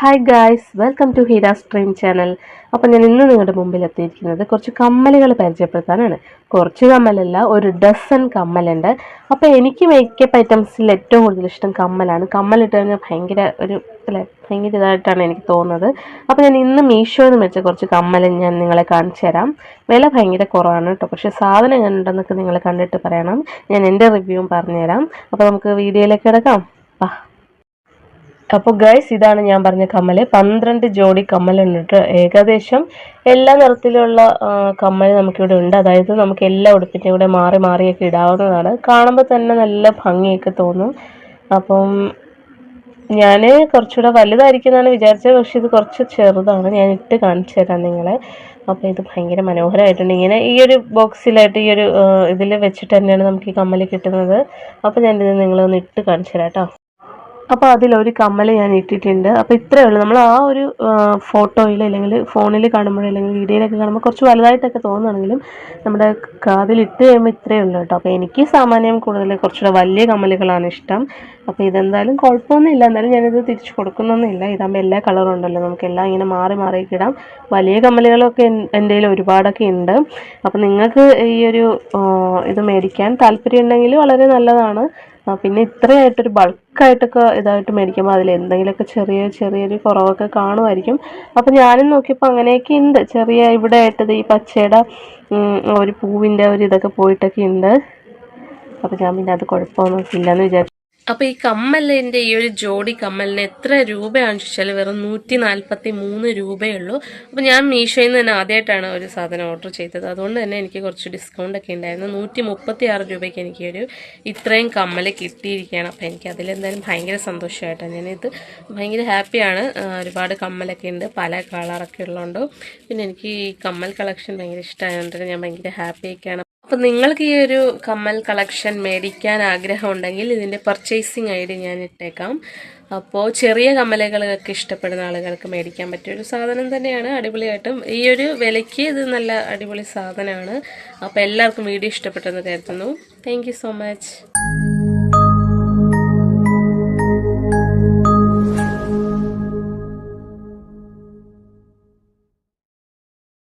Hi guys welcome to Heera stream channel അപ്പോൾ ഞാൻ ഇന്ന് നിങ്ങളുടെ മുമ്പിൽ എത്തിയിരിക്കുന്നത് കുറച്ച് കമ്മലുകൾ പരിചയപ്പെടുത്താനാണ്. കുറച്ച് കമ്മലല്ല ഒരു ഡസൺ കമ്മലുണ്ട്. അപ്പോൾ എനിക്ക് മേക്കപ്പ് ഐറ്റംസിൽ ഏറ്റവും കൂടുതൽ ഇഷ്ടം കമ്മലാണ്. കമ്മലിട്ട് കഴിഞ്ഞാൽ ഭയങ്കര ഒരു അല്ലേ ഭയങ്കര ഇതായിട്ടാണ് എനിക്ക് തോന്നുന്നത്. അപ്പോൾ ഞാൻ ഇന്ന് മീഷോയിൽ നിന്ന് വെച്ച കുറച്ച് കമ്മൽ ഞാൻ നിങ്ങളെ കാണിച്ചു തരാം. വില ഭയങ്കര കുറവാണ് കേട്ടോ. പക്ഷേ സാധനം ഉണ്ടെന്നൊക്കെ നിങ്ങൾ കണ്ടിട്ട് പറയണം. ഞാൻ എന്റെ റിവ്യൂവും പറഞ്ഞുതരാം. അപ്പോൾ നമുക്ക് വീഡിയോയിലേക്ക് കിടക്കാം. അപ്പോൾ ഗൈസ് ഇതാണ് ഞാൻ പറഞ്ഞ കമ്മൽ പന്ത്രണ്ട് ജോഡി കമ്മലുണ്ട് കേട്ടോ ഏകദേശം എല്ലാ നിറത്തിലുള്ള കമ്മൽ നമുക്കിവിടെ ഉണ്ട്. അതായത് നമുക്ക് എല്ലാ ഉടുപ്പിന്റെയും കൂടെ മാറി മാറിയൊക്കെ ഇടാവുന്നതാണ്. കാണുമ്പോൾ തന്നെ നല്ല ഭംഗിയൊക്കെ തോന്നും. അപ്പം ഞാൻ കുറച്ചുകൂടെ വലുതായിരിക്കുന്നതാണ് വിചാരിച്ചത്. പക്ഷേ ഇത് കുറച്ച് ചെറുതാണ്. ഞാൻ ഇട്ട് കാണിച്ചു തരാം നിങ്ങളെ. അപ്പോൾ ഇത് ഭയങ്കര മനോഹരമായിട്ടുണ്ട് ഇങ്ങനെ ഈ ഒരു ബോക്സിലായിട്ട് ഈ ഒരു ഇതിൽ വെച്ചിട്ട് തന്നെയാണ് നമുക്ക് ഈ കമ്മൽ കിട്ടുന്നത്. അപ്പോൾ ഞാനിത് നിങ്ങളൊന്ന് ഇട്ട് കാണിച്ചു തരാം കേട്ടോ അപ്പോൾ അതിലൊരു കമ്മൽ ഞാൻ ഇട്ടിട്ടുണ്ട്. അപ്പോൾ ഇത്രയേ ഉള്ളൂ. നമ്മൾ ആ ഒരു ഫോട്ടോയിൽ അല്ലെങ്കിൽ ഫോണിൽ കാണുമ്പോൾ അല്ലെങ്കിൽ വീഡിയോയിലൊക്കെ കാണുമ്പോൾ കുറച്ച് വലുതായിട്ടൊക്കെ തോന്നുകയാണെങ്കിലും നമ്മുടെ കാതിൽ ഇട്ട് കഴിയുമ്പോൾ ഇത്രയേ ഉള്ളൂ കേട്ടോ. അപ്പോൾ എനിക്ക് സാമാന്യം കൂടുതൽ കുറച്ചുകൂടെ വലിയ കമ്മലുകളാണ് ഇഷ്ടം. അപ്പോൾ ഇതെന്തായാലും കുഴപ്പമൊന്നുമില്ല. എന്നാലും ഞാനിത് തിരിച്ചു കൊടുക്കുന്നൊന്നുമില്ല. ഇതാകുമ്പോൾ എല്ലാ കളറും ഉണ്ടല്ലോ. നമുക്ക് എല്ലാം ഇങ്ങനെ മാറി മാറി ഇടാം. വലിയ കമ്മലുകളൊക്കെ എൻ- എന്റെ കയ്യിൽ ഒരുപാടൊക്കെ ഉണ്ട്. അപ്പോൾ നിങ്ങൾക്ക് ഈ ഒരു ഇത് മേടിക്കാൻ താല്പര്യം ഉണ്ടെങ്കിൽ വളരെ നല്ലതാണ്. പിന്നെ ഇത്രയായിട്ടൊരു ബൾക്കായിട്ടൊക്കെ ഇതായിട്ട് മേടിക്കുമ്പോൾ അതിൽ എന്തെങ്കിലുമൊക്കെ ചെറിയ ചെറിയൊരു കുറവൊക്കെ കാണുമായിരിക്കും. അപ്പോൾ ഞാനും നോക്കിയപ്പോൾ അങ്ങനെയൊക്കെ ഉണ്ട് ചെറിയ ഇവിടെ ആയിട്ടത് ഈ പച്ചയുടെ ഒരു പൂവിന്റെ ഒരു ഇതൊക്കെ പോയിട്ടൊക്കെ ഉണ്ട് അപ്പോൾ ഞാൻ പിന്നെ അത് കുഴപ്പമൊന്നും ഇല്ലയെന്ന് വിചാരിച്ചു. അപ്പോൾ ഈ കമ്മലിന്റെ ഈ ഒരു ജോഡി കമ്മലിന് എത്ര രൂപയാണെന്ന് ചോദിച്ചാൽ വെറും നൂറ്റി നാൽപ്പത്തി മൂന്ന് രൂപയേ ഉള്ളൂ അപ്പോൾ ഞാൻ മീഷോയിൽ നിന്ന് തന്നെ ആദ്യമായിട്ടാണ് ഒരു സാധനം ഓർഡർ ചെയ്തത്. അതുകൊണ്ട് തന്നെ എനിക്ക് കുറച്ച് ഡിസ്കൗണ്ട് ഒക്കെ ഉണ്ടായിരുന്നു. നൂറ്റി മുപ്പത്തി ആറ് രൂപയ്ക്ക് എനിക്ക് ഒരു ഇത്രയും കമ്മൽ കിട്ടിയിരിക്കുകയാണ്. അപ്പോൾ എനിക്ക് അതിലെന്തായാലും ഭയങ്കര സന്തോഷമായിട്ടാണ് ഞാനിത് ഭയങ്കര ഹാപ്പിയാണ്. ഒരുപാട് കമ്മലൊക്കെ ഉണ്ട്. പല കളറൊക്കെ ഉള്ളതുകൊണ്ട്. പിന്നെ എനിക്ക് ഈ കമ്മൽ കളക്ഷൻ ഭയങ്കര ഇഷ്ടമായതുകൊണ്ട് ഞാൻ ഭയങ്കര ഹാപ്പിയൊക്കെയാണ്. അപ്പം നിങ്ങൾക്ക് ഈ ഒരു കമ്മൽ കളക്ഷൻ മേടിക്കാൻ ആഗ്രഹമുണ്ടെങ്കിൽ ഇതിന്റെ പർച്ചേസിങ് ഐ ഡി ഞാൻ ഇട്ടേക്കാം. അപ്പോൾ ചെറിയ കമ്മലുകളൊക്കെ ഇഷ്ടപ്പെടുന്ന ആളുകൾക്ക് മേടിക്കാൻ പറ്റിയ ഒരു സാധനം തന്നെയാണ്. അടിപൊളിയായിട്ടും ഈ ഒരു വിലയ്ക്ക് ഇത് നല്ല അടിപൊളി സാധനമാണ്. അപ്പോൾ എല്ലാവർക്കും വീഡിയോ ഇഷ്ടപ്പെട്ടെന്ന് കരുതുന്നു. Thank so much